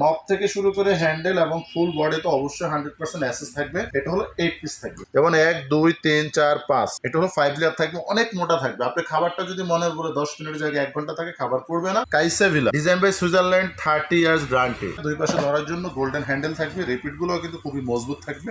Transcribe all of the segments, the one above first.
নব থেকে শুরু করে হ্যান্ডেল এবং ফুল বডি তো অবশ্যই হান্ড্রেড পার্সেন্ট অ্যাসেস থাকবে। এটা হলো এইট পিস থাকবে। যেমন এক, দুই, তিন, চার, পাঁচ। এটা হলো ফাইভ লিয়ার থাকবে, অনেক মোটা থাকবে। আপনি খাবারটা যদি মনে করে দশ মিনিটের জায়গায় এক ঘণ্টা থাকে, খাবার পড়বে না। Kaisa Villa, design by Switzerland thirty years guarantee দুই পাশে ধরার জন্য গোল্ডেন হ্যান্ডেল থাকবে। রেপিডগুলো কিন্তু খুবই মজবুত থাকবে।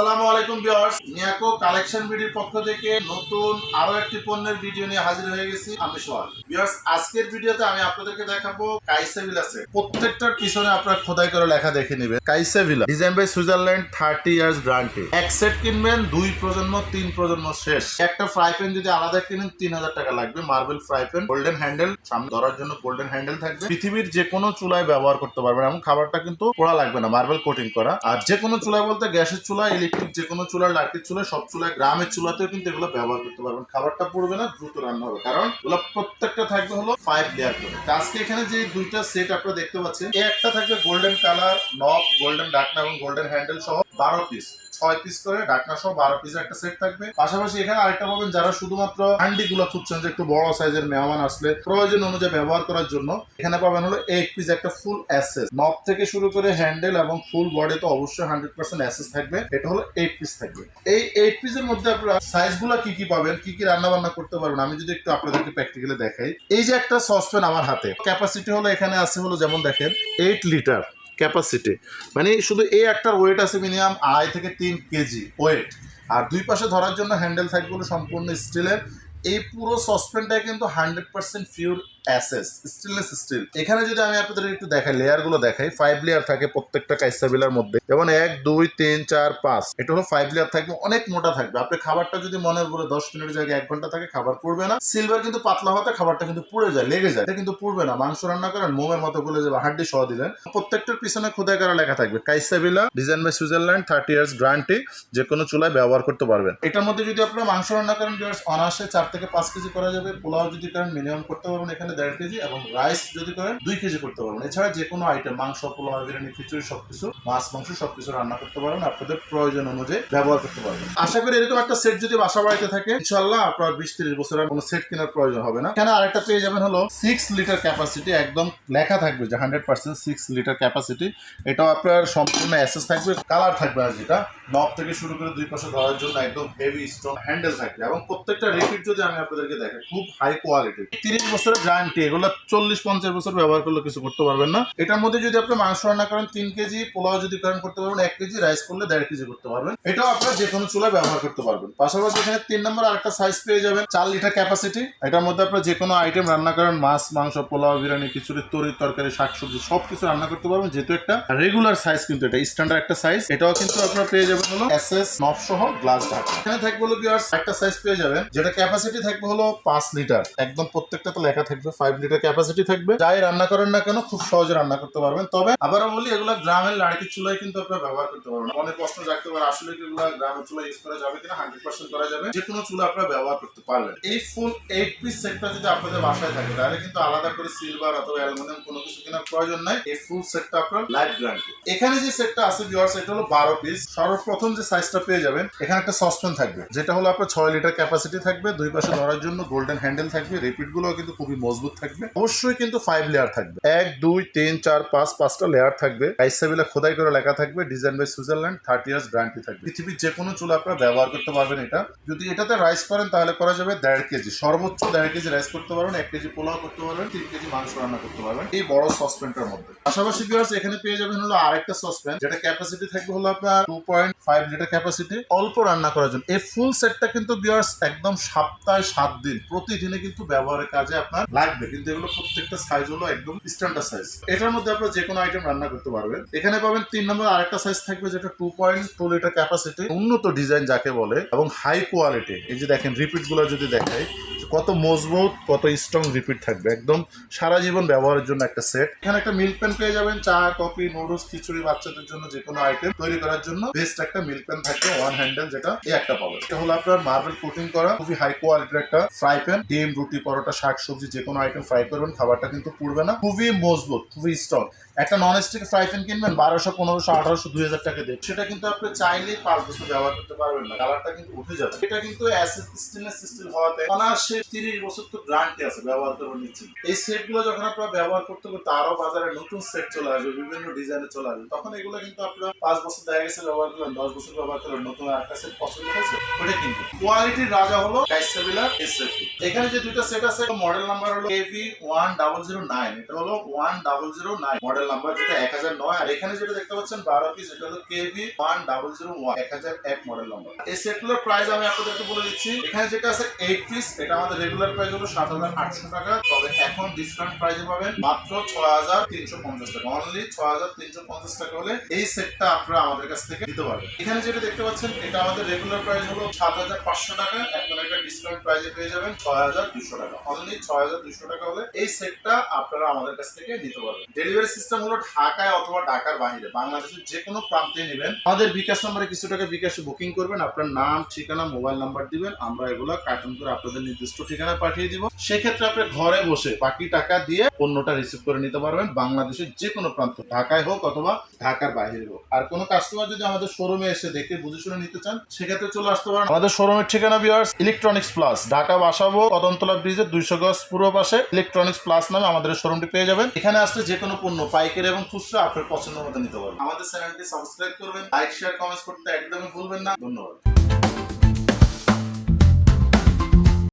আসসালামু আলাইকুম ভিউয়ার্স। মিয়াকো কালেকশন ভিডিওর পক্ষ থেকে নতুন আরও একটি পণ্যের ভিডিও নিয়ে হাজির হয়ে গেছি আমি সোহাগ। ভিউয়ার্স, আজকের ভিডিওতে আমি আপনাদেরকে দেখাবো কাইসা সেট প্রত্যেকটার পিছনে আপনারা খোদাই করে লেখা দেখে নেবেন, Kaisa design by Switzerland thirty years guarantee এক সেট কিনবেন, দুই প্রজন্ম, তিন প্রজন্ম শেষ। একটা ফ্রাই প্যান যদি আলাদা কিনেন, তিন হাজার টাকা লাগবে। Marble fry pan golden handle সামনে ধরার জন্য গোল্ডেন হ্যান্ডেল থাকবে। পৃথিবীর যে কোনো চুলায় ব্যবহার করতে পারবেন এবং খাবারটা কিন্তু পোড়া লাগবে না মার্বেল কোটিং করা। আর যে কোনো চুলায় বলতে গ্যাসের চুলা ইলেকট্রিক যে কোনো চুলা লাকড়ির চুলা সব চুলায় গ্রামের চুলাতেও কিন্তু এগুলো ব্যবহার করতে পারবেন। খাবারটা পড়বে না, দ্রুত রান্না হবে। কারণ এগুলো প্রত্যেকটা থাকবে হলো ফাইভ লেয়ার করে। আজকে এখানে যে দুইটা সেট আপনারা দেখতে পাচ্ছেন একটা থাকবে গোল্ডেন কালার নব গোল্ডেন ডাকনা এবং গোল্ডেন হ্যান্ডেল সহ। বারো পিস ছয় পিস করে ডাকনা সহ বারো পিসের একটা সেট থাকবে। পাশাপাশি এখানে আরেকটা পাবেন যারা শুধুমাত্র হান্ডি গুলো খুঁজছেন যে একটু বড় সাইজের মেহমান আসলে প্রয়োজন অনুযায়ী ব্যবহার করার জন্য, এখানে পাবেন হলো এইট পিস একটা ফুল অ্যাসেস নব থেকে শুরু করে হ্যান্ডেল এবং ফুল বডি তো অবশ্যই হান্ড্রেড পার্সেন্ট অ্যাসেস থাকবে। এটা হলো এইট পিস থাকবে। এই এইট পিসের মধ্যে আপনারা সাইজগুলো কি কি পাবেন, কি কি রান্না বান্না করতে পারবেন, আমি যদি একটু আপনাদেরকে প্র্যাকটিক্যালি দেখাই। এই যে একটা সসপ্যান আমার হাতে ক্যাপাসিটি হলো এখানে আছে হলো যেমন দেখেন এইট লিটার ক্যাপাসিটি মানে শুধু এই একটার ওয়েট আছে মিনিমাম আড়াই থেকে তিন কেজি ওয়েট আর দুই পাশে ধরার জন্য হ্যান্ডেল থাকবে সম্পূর্ণ স্টিলের এই পুরো সসপেনটাই কিন্তু হান্ড্রেড পার্সেন্ট পিওর অ্যাসেস স্টিলনেস স্টিল এখানে যদি আমি আপনাদের একটু দেখাই লেয়ারগুলো দেখাই ফাইভ লেয়ার থাকে প্রত্যেকটা কাইসাবিলার মধ্যে। যেমন এক, দুই, তিন, চার, পাঁচ। এটা হলো ফাইভ লেয়ার থাকবে, অনেক মোটা থাকবে। আপনি খাবারটা যদি মনের উপরে দশ মিনিটের জায়গায় এক ঘণ্টা থাকে, খাবার পড়বে না। সিলভার কিন্তু পাতলা হতে খাবারটা কিন্তু পুড়ে যায়, লেগে যায়। এটা কিন্তু পুড়বে না। মাংস রান্না করেন, মোমের মতো গলে যাবে, হাড্ডি সহ দিলেন প্রত্যেকটার পিছনে খোদাই করা লেখা থাকবে Kaisa Villa design by Switzerland thirty years guarantee যে কোনো চুলায় ব্যবহার করতে পারবেন। এটার মধ্যে যদি আপনারা মাংস রান্না করেন অনায়াসে চার থেকে পাঁচ কেজি করা যাবে। পোলাও যদি করেন মিনিমাম করতে পারবেন। এখানে দেড় কেজি এবং রাইস যদি করেন দুই কেজি করতে পারবেন। এছাড়া যে কোনো আইটেম মাংস, পোলাও, বিরিয়ানি, খিচুড়ি, সবকিছু, মাছ, মাংস, সবকিছু রান্না করতে পারবেন, আপনাদের প্রয়োজন অনুযায়ী ব্যবহার করতে পারবেন। আশা করি এরকম একটা সেট যদি বাসা বাড়িতে থাকে ইনশাল্লাহ আপনার বিশ তিরিশ বছরের কোনো সেট কেনার প্রয়োজন হবে না। এখানে আরেকটা পেয়ে যাবেন হলো সিক্স লিটার ক্যাপাসিটি একদম লেখা থাকবে যে hundred percent six litre capacity এটাও আপনার সম্পূর্ণ অ্যাসেস থাকবে কালার থাকবে আর যেটা। নব থেকে শুরু করে দুই পাশে ধরার জন্য একদম হেভি স্ট্রং হ্যান্ডেল থাকবে। এবং প্রত্যেকটা রিপিট যদি আমি আপনাদেরকে দেখাই, খুব হাই কোয়ালিটি তিরিশ বছরের গ্যারান্টি এগুলো চল্লিশ, পঞ্চাশ বছর ব্যবহার করলে কিছু করতে পারবেন না। এটার মধ্যে যদি আপনি মাংস রান্না করেন, তিন কেজি, পোলাও যদি করেন করতে পারবেন, এক কেজি, রাইস করলে দেড় কেজি করতে পারবেন। এটাও আপনারা যে কোনো চুলায় ব্যবহার করতে পারবেন। পাশাপাশি এখানে তিন নম্বর আরেকটা সাইজ পেয়ে যাবেন, চার লিটার ক্যাপাসিটি এটার মধ্যে আপনারা যে কোনো আইটেম রান্না করেন, মাছ, মাংস, পোলাও, বিরিয়ানি, খিচুড়ি, তরি, তরকারি, শাকসবজি সব কিছু রান্না করতে পারবেন। যেহেতু একটা রেগুলার সাইজ কিন্তু এটা স্ট্যান্ডার্ড একটা সাইজ এটাও কিন্তু আপনার পেয়ে যাবেন হলো এসএস নব সহ গ্লাস ঢাকা। এখানে থাকবে হলো একটা সাইজ পেয়ে যাবেন, যেটা ক্যাপাসিটি থাকবে হলো পাঁচ লিটার। একদম প্রত্যেকটা তো লেখা থাকবে ফাইভ লিটার ক্যাপাসিটি থাকবে। যাই রান্না করেন না কেন, খুব সহজে রান্না করতে পারবেন। তবে আবারও বলি, এগুলো গ্রামের লাড়কির চুলায় কিন্তু আপনারা ব্যবহার করতে পারবেন অনেক প্রশ্ন জাগতে পারে, আসলে কি এগুলো গ্রামের চুলা ইউজ করা যাবে কিনা? হান্ড্রেড পার্সেন্ট করা যাবে। যে কোনো চুলা আপনারা ব্যবহার করতে পারবেন। এই ফুল এইট পিস সেটটা যদি আপনাদের বাসায় থাকে, তাহলে কিন্তু আলাদা করে সিলভার অথবা অ্যালুমিনিয়াম কোনো কিছু কেনার প্রয়োজন নাই। এই ফুল সেটটা আপনার লাইফ গ্যারান্টি এখানে যে সেটটা আছে ভিউয়ার্স এটা হলো বারো পিস সর্বপ্রথম যে সাইজটা পেয়ে যাবেন, এখানে একটা সসপ্যান থাকবে। যেটা হলো আপনার ছয় লিটার ক্যাপাসিটি থাকবে। দুই পাশে ধরার জন্য গোল্ডেন হ্যান্ডেল থাকবে। রিপিটগুলো কিন্তু খুবই মজবুত। থাকবে। অবশ্যই কিন্তু ফাইভ লেয়ার থাকবে। এক, দুই, তিন, চার, পাঁচ, পাঁচটা লেয়ার থাকবে। আইসাবিলা খোদাই করে লেখা থাকবে design by Switzerland thirty years guarantee থাকবে। পৃথিবীর যে কোনো চুলা আপনারা ব্যবহার করতে পারবেন এটা। যদি এটাতে রাইস করেন, তাহলে করা যাবে দেড় কেজি। সর্বোচ্চ দেড় কেজি রাইস করতে পারবেন, এক কেজি পোলাও করতে পারবেন, তিন কেজি মাংস রান্না করতে পারবেন। এই বড় সসপ্যানটার মধ্যে। পাশাপাশি ভিউয়ার্স এখানে পেয়ে যাবেন হলো আরেকটা সসপ্যান যেটা ক্যাপাসিটি থাকবে হলো আপনার two point five litre capacity অল্প রান্না করার জন্য। এই ফুল সেটটা কিন্তু ভিউয়ার্স একদম সপ্তাহে সাত দিন, প্রতিদিনে কিন্তু ব্যবহারের কাজে আপনার লাগবে কিন্তু এগুলো প্রত্যেকটা সাইজ হলো একদম স্ট্যান্ডার্ড সাইজ এটার মধ্যে আপনারা যে কোনো আইটেম রান্না করতে পারবেন। এখানে পাবেন তিন নম্বর আরেকটা সাইজ থাকবে যেটা two point two litre capacity উন্নত ডিজাইন যাকে বলে এবং হাই কোয়ালিটি এই যে দেখেন রিপিটগুলো যদি দেখাই কত মজবুত, কত স্ট্রং রিপিট থাকবে। একদম সারা জীবন ব্যবহারের জন্য একটা সেট এখানে একটা মিল্ক প্যান পেয়ে যাবেন, চা কফি নুডলস খিচুড়ি বাচ্চাদের জন্য যে কোনো আইটেম তৈরি করার জন্য বেস্ট একটা মিল্ক প্যান থাকবে ওয়ান হ্যান্ডেল যেটা এই একটা পাবেন। এটা হলো আপনার মার্বেল কোটিং করা, খুবই হাই কোয়ালিটির একটা ফ্রাই প্যান ডিম, রুটি, পরোটা, শাক, সবজি যে কোনো আইটেম ফ্রাই করবেন, খাবারটা কিন্তু পুড়বে না। খুবই মজবুত, খুবই স্ট্রং একটা নন স্টিক ফ্রাই প্যান কিনবেন, বারোশো, পনেরোশো, আঠারোশো, দুই হাজার টাকা দিয়ে। সেটা কিন্তু আপনি চাইলেই পাঁচ বছর ব্যবহার করতে পারবেন না, কালারটা কিন্তু উঠে যাবে। এটা কিন্তু অ্যাসিড স্টেনলেস স্টিল হওয়াতে তিরিশ বছর তো গ্যারান্টি আছে, ব্যবহার করে নিচ্ছেন এই সেটগুলো যখন আপনারা ব্যবহার করতে করতে আরও বাজারে নতুন সেট চলে আসবে, বিভিন্ন ডিজাইনে চলে আসবে, তখন এগুলো কিন্তু আপনারা পাঁচ বছর দেখা গেছে ব্যবহার করলেন, দশ বছর ব্যবহার করলেন, নতুন একটা সেট পছন্দ হয়েছে, ওটা কিন্তু। কোয়ালিটির রাজা হলো এখানে যে দুইটা সেট আছে মডেল নাম্বার হলো AV one double zero nine এটা হলো one double zero nine model number যেটা এক হাজার নয়। আর এখানে যেটা দেখতে পাচ্ছেন বারো পিস এটা হলো KV one double zero one এক হাজার এক মডেল নাম্বার এই সেটগুলোর প্রাইস আমি আপনাদেরকে বলে দিচ্ছি, এখানে যেটা আছে এইট পিস এটা আমাদের রেগুলার প্রাইস হলো সাত হাজার আটশো টাকা, তবে এখন ডিসকাউন্ট প্রাইসে পাবেন মাত্র ছয় হাজার তিনশো পঞ্চাশ টাকা। অনলি ছয় হাজার তিনশো পঞ্চাশ টাকা হলে এই সেটটা আপনারা আমাদের কাছ থেকে নিতে পারবেন। এখানে যেটা দেখতে পাচ্ছেন, এটা আমাদের রেগুলার প্রাইস হলো সাত হাজার পাঁচশো টাকা। এখন একটা ডিসকাউন্ট প্রাইসে পেয়ে যাবেন ছয় হাজার দুশো টাকা। অনলি ছয় হাজার দুশো টাকা হলে এই সেটটা আপনারা আমাদের কাছ থেকে নিতে পারবেন। ডেলিভারি সিস্টেম হলো ঢাকায় অথবা ঢাকার বাইরে। বাংলাদেশের যে কোনো প্রান্তে নেবেন। আমাদের বিকাশ নাম্বারে কিছু টাকা বিকাশে বুকিং করবেন। আপনার নাম, ঠিকানা মোবাইল নাম্বার দিবেন। আমরা এগুলো কার্টুন করে আপনাদের নির্দিষ্ট ঠিকানা পাঠিয়ে দিব। সেক্ষেত্রে আপনি ঘরে বসে বাকি টাকা দিয়ে পণ্যটা রিসিভ করে নিতে পারবেন বাংলাদেশের যে কোনো প্রান্ত, ঢাকায় হোক অথবা ঢাকার বাইরে হোক। আর কোনো কাস্টমার যদি আমাদের শোরুমে এসে দেখে, বুঝে শুনে নিতে চান, সেক্ষেত্রে চলে আসতে পারেন আমাদের শোরুমের ঠিকানা Bears electronics plus Dhaka Basabo, Kadamtala ব্রিজের দুইশো গজ পূর্ব পাশে ইলেকট্রনিক্স প্লাস নামে আমাদের শোরুমটি পেয়ে যাবেন। এখানে আসলে যে কোনো পণ্য, পাইকারি এবং খুচরা আপনার পছন্দ মতো নিতে পারবেন। আমাদের চ্যানেলটি সাবস্ক্রাইব করবেন লাইক শেয়ার কমেন্ট করতে একদমই ভুলবেন না। ধন্যবাদ।